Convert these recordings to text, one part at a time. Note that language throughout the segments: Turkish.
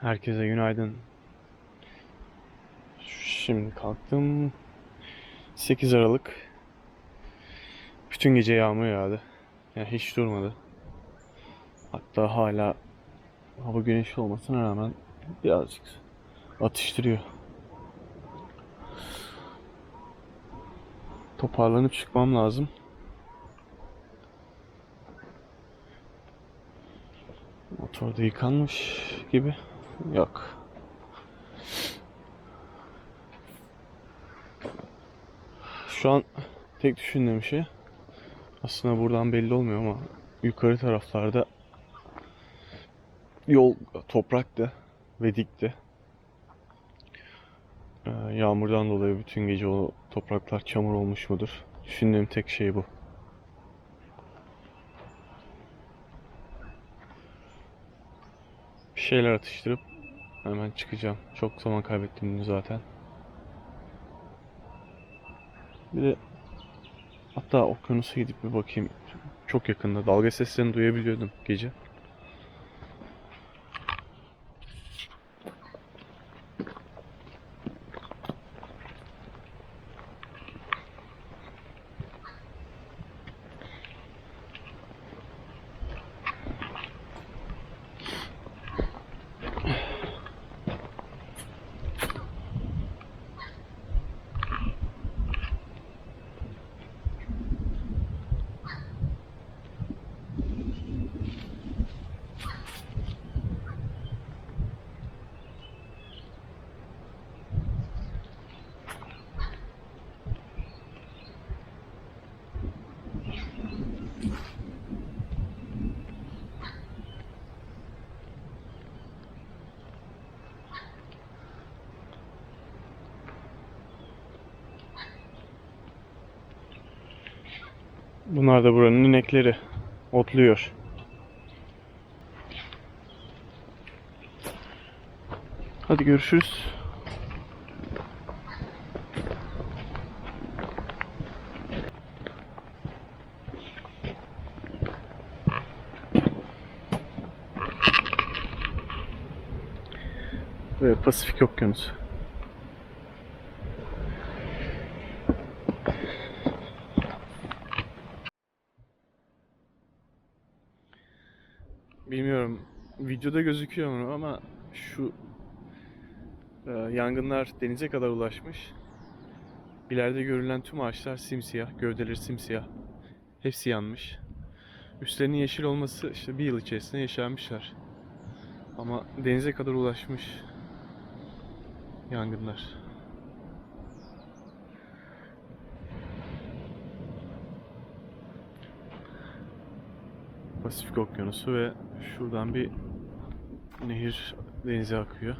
Herkese günaydın. Şimdi kalktım. 8 Aralık. Bütün gece yağmur yağdı. Yani hiç durmadı. Hatta hala hava güneşli olmasına rağmen birazcık atıştırıyor. Toparlanıp çıkmam lazım. Motorda yıkanmış gibi. Yok. Şu an tek düşündüğüm şey aslında buradan belli olmuyor ama yukarı taraflarda yol topraktı ve dikti. Ee, Yağmurdan dolayı bütün gece o topraklar çamur olmuş mudur? Düşündüğüm tek şey bu. Şeyler atıştırıp hemen çıkacağım. Çok zaman kaybettim zaten. Bir de hatta okyanusa gidip bir bakayım. Çok yakında. Dalga seslerini duyabiliyordum gece. Bunlar da buranın inekleri. Otluyor. Hadi görüşürüz. Ve Pasifik Okyanusu. Bilmiyorum videoda gözüküyor mu ama şu e, yangınlar denize kadar ulaşmış. İleride görülen tüm ağaçlar simsiyah, gövdeleri simsiyah. Hepsi yanmış. Üstlerinin yeşil olması işte bir yıl içerisinde yaşanmışlar. Ama denize kadar ulaşmış yangınlar. Pasifik Okyanusu ve şuradan bir nehir denize akıyor.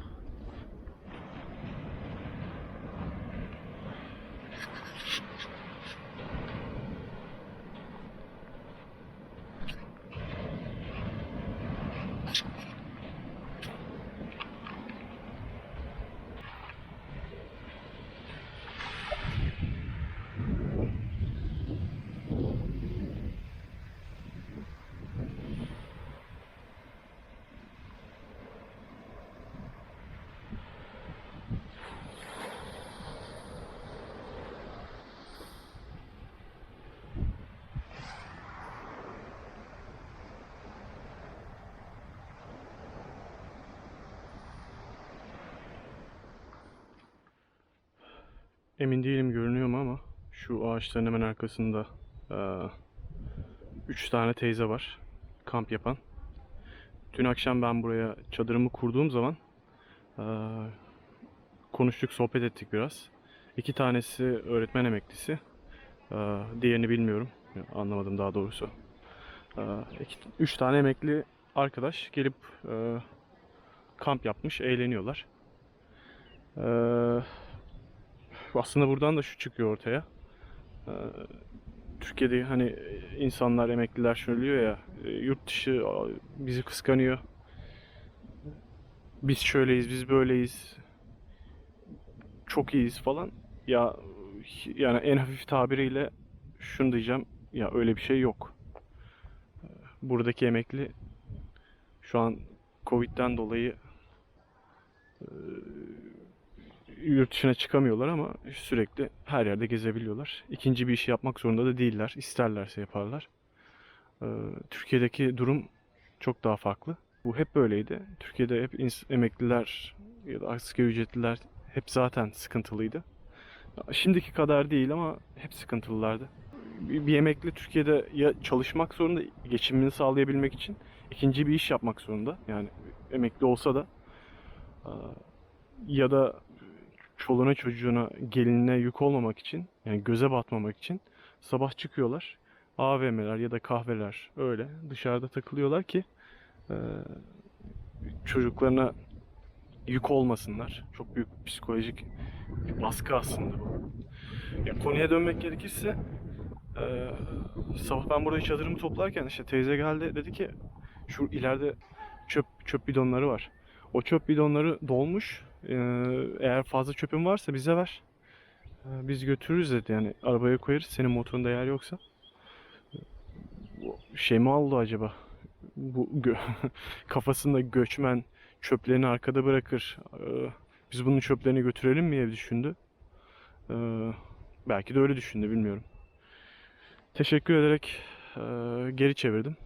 Emin değilim görünüyor mu ama şu ağaçların hemen arkasında eee, üç tane teyze var kamp yapan. Dün akşam ben buraya çadırımı kurduğum zaman eee, konuştuk, sohbet ettik biraz. İki tanesi öğretmen emeklisi. Eee, diğerini bilmiyorum. Anlamadım daha doğrusu. Eee, iki- üç tane emekli arkadaş gelip eee, kamp yapmış, eğleniyorlar. Eee aslında buradan da şu çıkıyor ortaya. Ee, Türkiye'de hani insanlar, emekliler söylüyor ya, e, yurt dışı bizi kıskanıyor. Biz şöyleyiz, biz böyleyiz. Çok iyiyiz falan. Ya yani en hafif tabiriyle şunu diyeceğim. Ya öyle bir şey yok. Buradaki emekli şu an Covid'den dolayı Ee, yurt dışına çıkamıyorlar ama sürekli her yerde gezebiliyorlar. İkinci bir iş yapmak zorunda da değiller. İsterlerse yaparlar. Ee, Türkiye'deki durum çok daha farklı. Bu hep böyleydi. Türkiye'de hep emekliler ya da asgari ücretliler hep zaten sıkıntılıydı. Şimdiki kadar değil ama hep sıkıntılılardı. Bir, emekli Türkiye'de ya çalışmak zorunda geçimini sağlayabilmek için ikinci bir iş yapmak zorunda. Yani emekli olsa da Aa, ya da çoluğuna çocuğuna gelinine yük olmamak için yani göze batmamak için sabah çıkıyorlar. AVM'ler ya da kahveler öyle dışarıda takılıyorlar ki e, çocuklarına yük olmasınlar. Çok büyük psikolojik bir baskı aslında bu. Ya konuya dönmek gerekirse e, sabah ben burada çadırımı toplarken işte teyze geldi dedi ki şu ileride çöp çöp bidonları var. O çöp bidonları dolmuş. Ee, eğer fazla çöpün varsa bize ver. Ee, Biz götürürüz dedi yani arabaya koyarız senin motorunda yer yoksa. Şey mi aldı acaba? Bu gö- kafasında göçmen çöplerini arkada bırakır. Ee, Biz bunun çöplerini götürelim mi diye düşündü. Belki de öyle düşündü bilmiyorum. Teşekkür ederek e, geri çevirdim.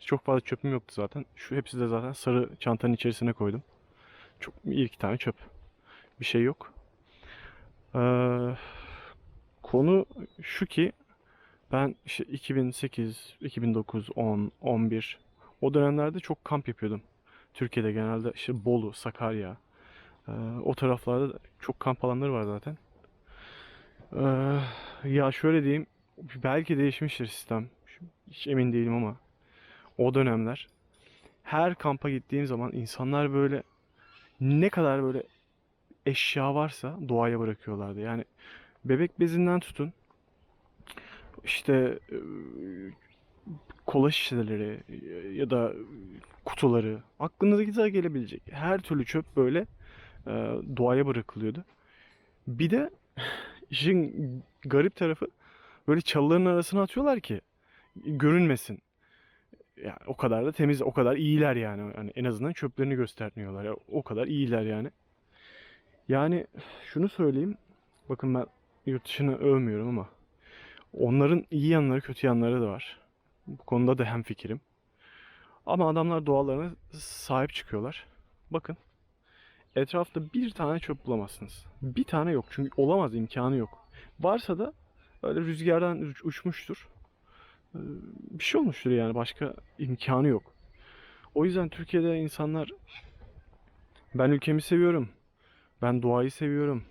Çok fazla çöpüm yoktu zaten. Şu hepsi de zaten sarı çantanın içerisine koydum. Çok iki tane çöp. Bir şey yok. Ee, konu şu ki ben işte 2008, 2009, 10, 11 o dönemlerde çok kamp yapıyordum. Türkiye'de genelde işte Bolu, Sakarya ee, o taraflarda da çok kamp alanları var zaten. Ee, ya şöyle diyeyim belki değişmiştir sistem. Hiç emin değilim ama o dönemler her kampa gittiğim zaman insanlar böyle ne kadar böyle eşya varsa doğaya bırakıyorlardı. Yani bebek bezinden tutun işte e, kola şişeleri ya da kutuları aklınıza gelebilecek her türlü çöp böyle e, doğaya bırakılıyordu. Bir de işin garip tarafı böyle çalıların arasına atıyorlar ki görünmesin. Yani o kadar da temiz, o kadar iyiler yani. Hani en azından çöplerini göstermiyorlar. Ya, o kadar iyiler yani. Yani şunu söyleyeyim. Bakın ben yurt dışını övmüyorum ama onların iyi yanları, kötü yanları da var. Bu konuda da hemfikirim. Ama adamlar doğalarına sahip çıkıyorlar. Bakın. Etrafta bir tane çöp bulamazsınız. Bir tane yok. Çünkü olamaz, imkanı yok. Varsa da öyle rüzgardan uç- uçmuştur. Ee, Bir şey olmuştur yani. Başka imkanı yok. O yüzden Türkiye'de insanlar ben ülkemi seviyorum. Ben doğayı seviyorum.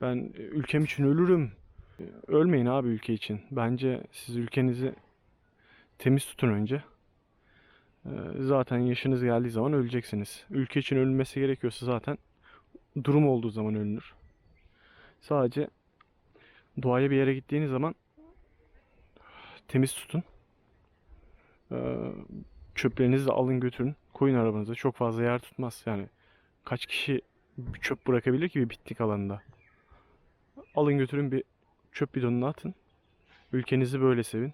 Ben e, ülkem için ölürüm. E, Ölmeyin abi ülke için. Bence siz ülkenizi temiz tutun önce. Ee, Zaten yaşınız geldiği zaman öleceksiniz. Ülke için ölünmesi gerekiyorsa zaten durum olduğu zaman ölünür. Sadece doğaya bir yere gittiğiniz zaman temiz tutun. Ee, Çöplerinizi de alın götürün. Koyun arabanıza. Çok fazla yer tutmaz. Yani kaç kişi bir çöp bırakabilir ki bir piknik alanında? Alın götürün bir çöp bidonuna atın. Ülkenizi böyle sevin.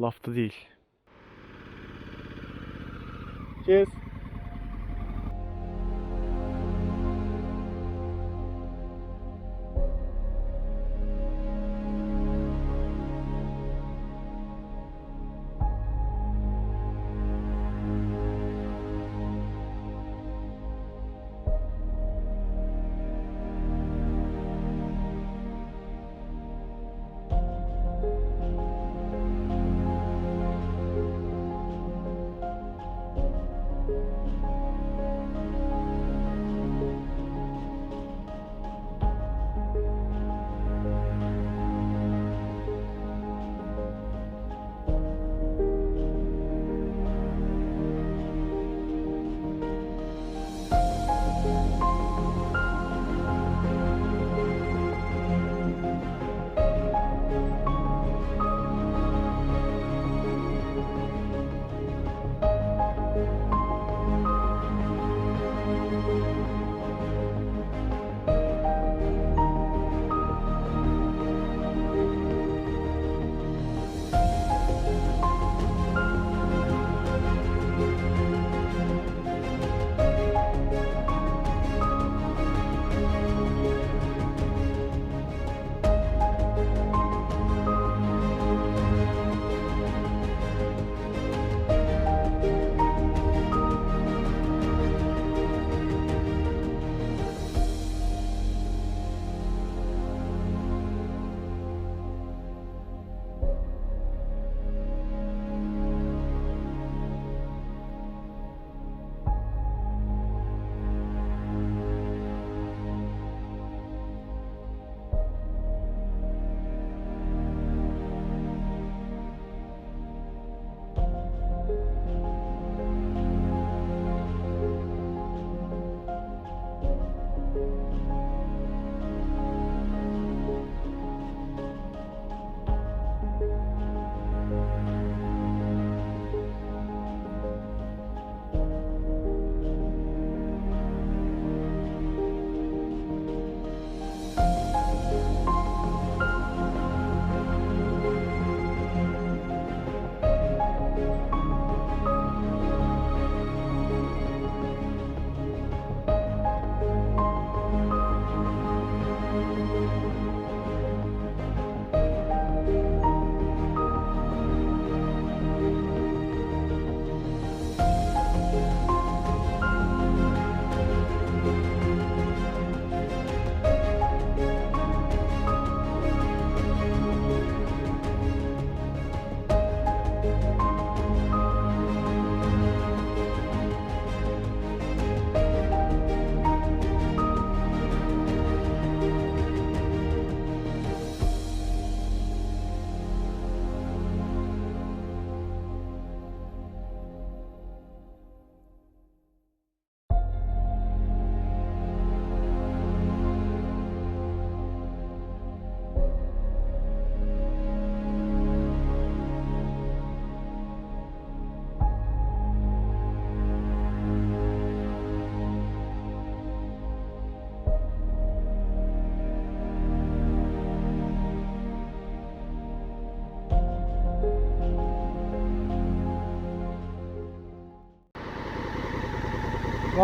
Lafta değil. Cheers.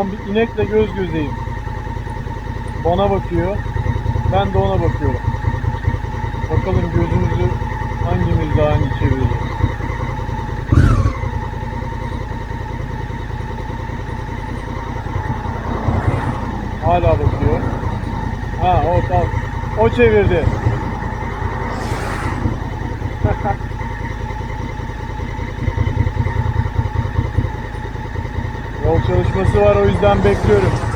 An bir inekle göz gözeyim. Bana bakıyor. Ben de ona bakıyorum. Bakalım gözümüzü hangimiz daha iyi çevirecek. Hala bakıyor. Ha o tamam. O çevirdi. Yol çalışması var o yüzden bekliyorum.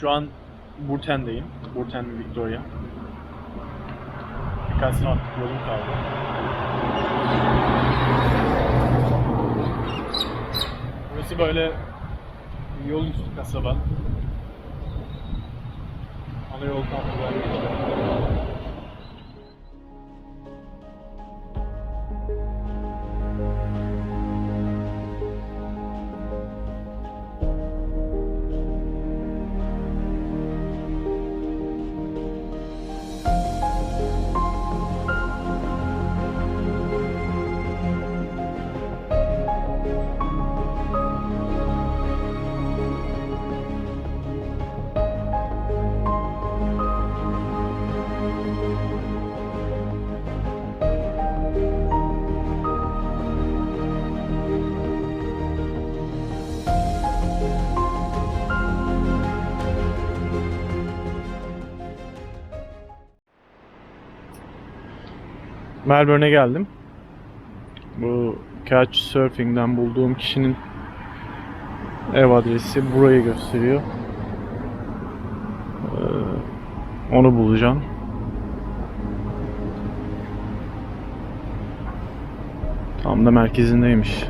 Şu an Burten'deyim. Burten Victoria. Birkaç saatlik yolum kaldı. Burası böyle yol üstü kasaba. Ana yol kampı Melbourne'e geldim. Bu Couchsurfing'den bulduğum kişinin ev adresi burayı gösteriyor. Ee, onu bulacağım. Tam da merkezindeymiş.